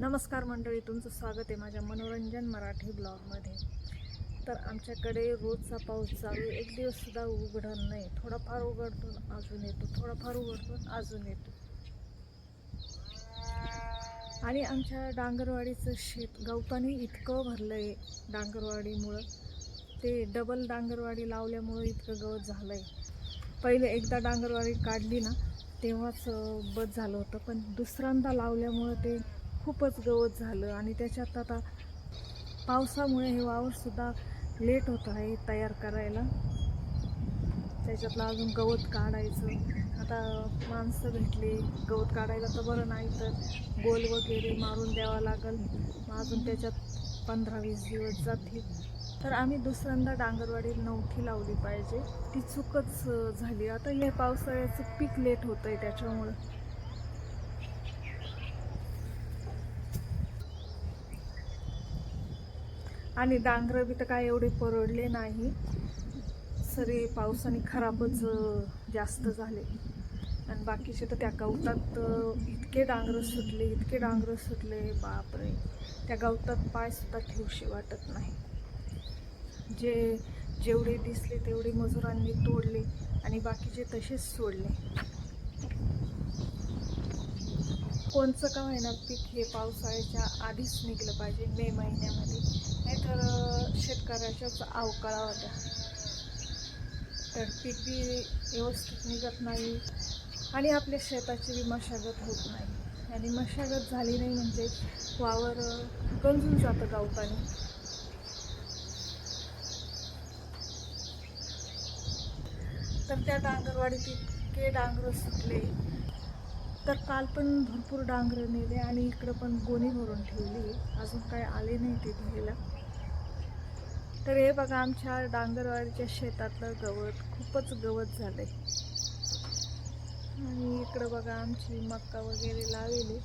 नमस्कार मंडळी तुमचं स्वागत आहे माझ्या मनोरंजन मराठी ब्लॉगमध्ये. तर आमच्याकडे रोजचा पाऊस चालू एक दिवससुद्धा उघडत नाही. थोडाफार उघडतो अजून येतो. थोडाफार उघडतो अजून येतो. आणि आमच्या डांगरवाडीचं शेत गवतानी इतकं भरलं आहे डांगरवाडीमुळं. ते डबल डांगरवाडी लावल्यामुळं इतकं गवत झालं आहे पहिले एकदा डांगरवाडी काढली ना तेव्हाच बस झालं होतं. पण दुसऱ्यांदा लावल्यामुळं ते खूपच गवत झालं आणि त्याच्यात आता पावसामुळे हे वावरसुद्धा लेट होत आहे तयार करायला. त्याच्यातलं अजून गवत काढायचं. आता माणसं भेटले गवत काढायला तर बरं नाही तर गोल वगैरे मारून द्यावा लागेल. मग अजून त्याच्यात पंधरा वीस दिवस जातील. तर आम्ही दुसऱ्यांदा डांगरवाडी नवखी लावली पाहिजे. ती चूकच झाली. आता हे पावसाळ्याचं पीक लेट होतं आहे त्याच्यामुळं. आणि डांगरं बी तर काय एवढे परवडले नाही. सरे पावसाने खराबच जास्त झाले. आणि बाकीचे तर त्या गवतात इतके डांगरं सुटले इतके डांगरं सुटले बापरे. त्या गवतात पायसुद्धा ठेवशी वाटत नाही. जे जेवढे दिसले तेवढे मजुरांनी तोडले आणि बाकीचे तसेच सोडले. कोणचं का होईना पीक हे पावसाळ्याच्या आधीच निघलं पाहिजे मे महिन्यामध्ये. नाहीतर शेतकऱ्याच्याच अवकाळा होत्या. तर पीक बी व्यवस्थित निघत नाही आणि आपल्या शेताची बी मशागत होत नाही. आणि मशागत झाली नाही म्हणजे वावर गंजून जातं गवताने तर त्या डांगरवाडीत इतके डांगर सुटले. तर काल पण भरपूर डांगरं नेले आणि इकडं पण गोणी भरून ठेवली. अजून काय आले नाही ते घ्यायला तर हे बघा आमच्या डांगरवाडीच्या शेतातलं गवत खूपच गवत झालंय. आणि इकडं बघा आमची मक्का वगैरे लावलेली.